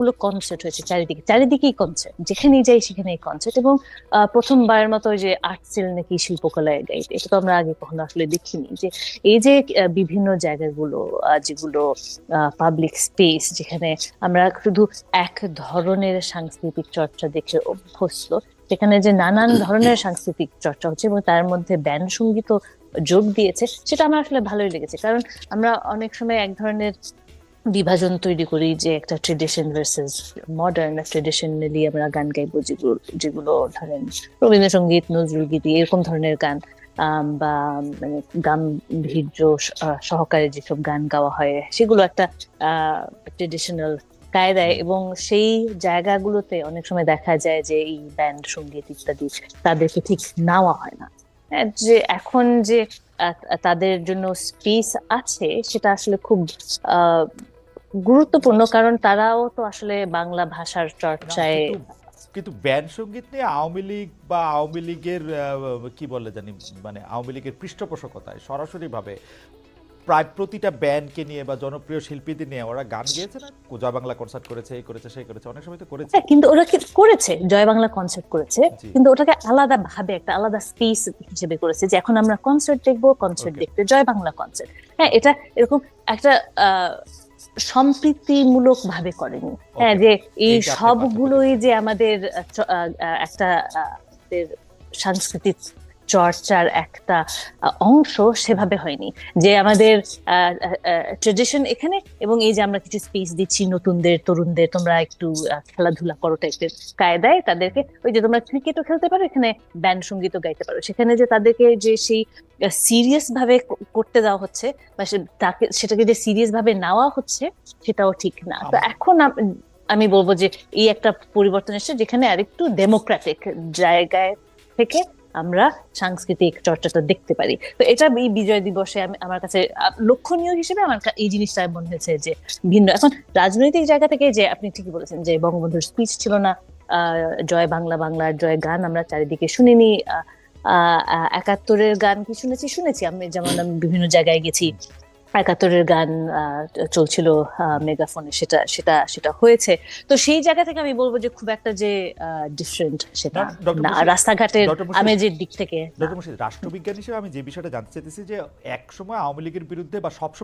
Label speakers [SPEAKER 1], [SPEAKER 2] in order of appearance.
[SPEAKER 1] অনেকগুলো কনসার্ট হয়েছে, চারিদিকে, চারিদিকেই কনসার্ট যেখানেই যাই সেখানেই কনসার্ট এবং প্রথমবারের মতো যে আর্ট সেল নাকি শিল্পকলায় গাইতে এটা তো আমরা আগে কখনো আসলে দেখিনি, যে এই যে বিভিন্ন জায়গাগুলো যেগুলো পাবলিক স্পেস যেখানে আমরা শুধু এক ধরনের সাংস্কৃতিক চর্চা দেখে অভ্যস্ত, সেখানে যে নানান ধরনের সাংস্কৃতিক চর্চা হচ্ছে এবং তার মধ্যে ব্যান্ড সংগীত যোগ দিয়েছে, সেটা আমার আসলে ভালোই লেগেছে, কারণ আমরা অনেক সময় এক ধরনের বিভাজন তৈরি করি যে একটা ট্রেডিশন ভার্সেস মডার্ন ট্রেডিশনালি আমরা গান গাইবো যেগুলো যেগুলো ধরেন রবীন্দ্রসঙ্গীত নজরুল গীতি এরকম ধরনের গান বা মানে গাম্ভীর্য সহকারে যেসব গান গাওয়া হয় সেগুলো একটা ট্রেডিশনাল কায়দায় এবং সেই জায়গাগুলোতে অনেক সময় দেখা যায় যে এই ব্যান্ড সংগীত ইত্যাদি তাদেরকে ঠিক নেওয়া হয় না। হ্যাঁ, যে এখন যে তাদের জন্য স্পেস আছে সেটা আসলে খুব গুরুত্বপূর্ণ কারণ তারাও তো আসলে বাংলা ভাষার চর্চায়
[SPEAKER 2] কিন্তু- ব্যান্ড সংগীত নিয়ে আওয়ামী লীগ বা আওয়ামী লীগের কি বলে জানি মানে আওয়ামী লীগের পৃষ্ঠপোষকতায় সরাসরি ভাবে প্রায় প্রতিটা ব্যান্ডকে নিয়ে বা জনপ্রিয় শিল্পীদের নিয়ে ওরা গান গেয়েছে না? কোজা বাংলা কনসার্ট করেছে এই করেছে সেই করেছে অনেক সময় তো করেছে।
[SPEAKER 1] হ্যাঁ কিন্তু ওরা কি করেছে? জয় বাংলা কনসার্ট করেছে কিন্তু ওটাকে আলাদা ভাবে একটা আলাদা স্পেস হিসেবে করেছে যে এখন আমরা কনসার্ট দেখব কনসার্ট দেখতে জয় বাংলা কনসার্ট হ্যাঁ এটা এরকম একটা আহ, সম্প্রীতিমূলক ভাবে করেনি হ্যাঁ যে এই সবগুলোই যে আমাদের একটা সাংস্কৃতিক চর্চার একটা অংশ সেভাবে হয়নি। যে আমাদের ট্রেডিশন এখানে এবং এই যে আমরা কিছু স্পেস দিচ্ছি নতুনদের তরুণদের তোমরা একটু খেলাধুলা করো টাইপের কায়দায় তাদেরকে ওই যে তোমরা ক্রিকেটও খেলতে পারো এখানে ব্যান্ড সঙ্গীতও গাইতে পারো। সেখানে যে তাদেরকে যে সেই সিরিয়াস ভাবে করতে দেওয়া হচ্ছে বা সে- তাকে সেটাকে যে সিরিয়াস ভাবে নেওয়া হচ্ছে সেটাও ঠিক না। তো এখন আমি বলব যে এই একটা পরিবর্তন এসেছে যেখানে আরেকটু ডেমোক্রেটিক জায়গায় থেকে আমরা সাংস্কৃতিক চর্চাটা দেখতে পারি। তো এটা এই বিজয় দিবসে আমি, আমার কাছে লক্ষণীয় হিসেবে আমার এই জিনিসটা মনে হয়েছে যে ভিন্ন। এখন রাজনৈতিক জায়গা থেকে যে আপনি ঠিকই বলেছেন যে বঙ্গবন্ধুর স্পিচ ছিল না জয় বাংলা বাংলার জয় গান আমরা চারিদিকে শুনিনি একাত্তরের গান কি শুনেছি? শুনেছি। আমি যেমন আমি বিভিন্ন জায়গায় গেছি একাত্তরের গান আহ, চলছিল মেগাফোনে সেটা সেটা সেটা হয়েছে। তো সেই জায়গা থেকে আমি বলব যে খুব একটা যে ডিফারেন্ট সেটা।
[SPEAKER 2] না,
[SPEAKER 1] রাস্তাঘাটের
[SPEAKER 2] আমি যে
[SPEAKER 1] আমেজের দিক থেকে
[SPEAKER 2] ডক্টর রাষ্ট্রবিজ্ঞান হিসেবে আমি যে বিষয়টা জানতে চাইতেছি যে একসময় আওয়ামী লীগের বিরুদ্ধে বা সবসময়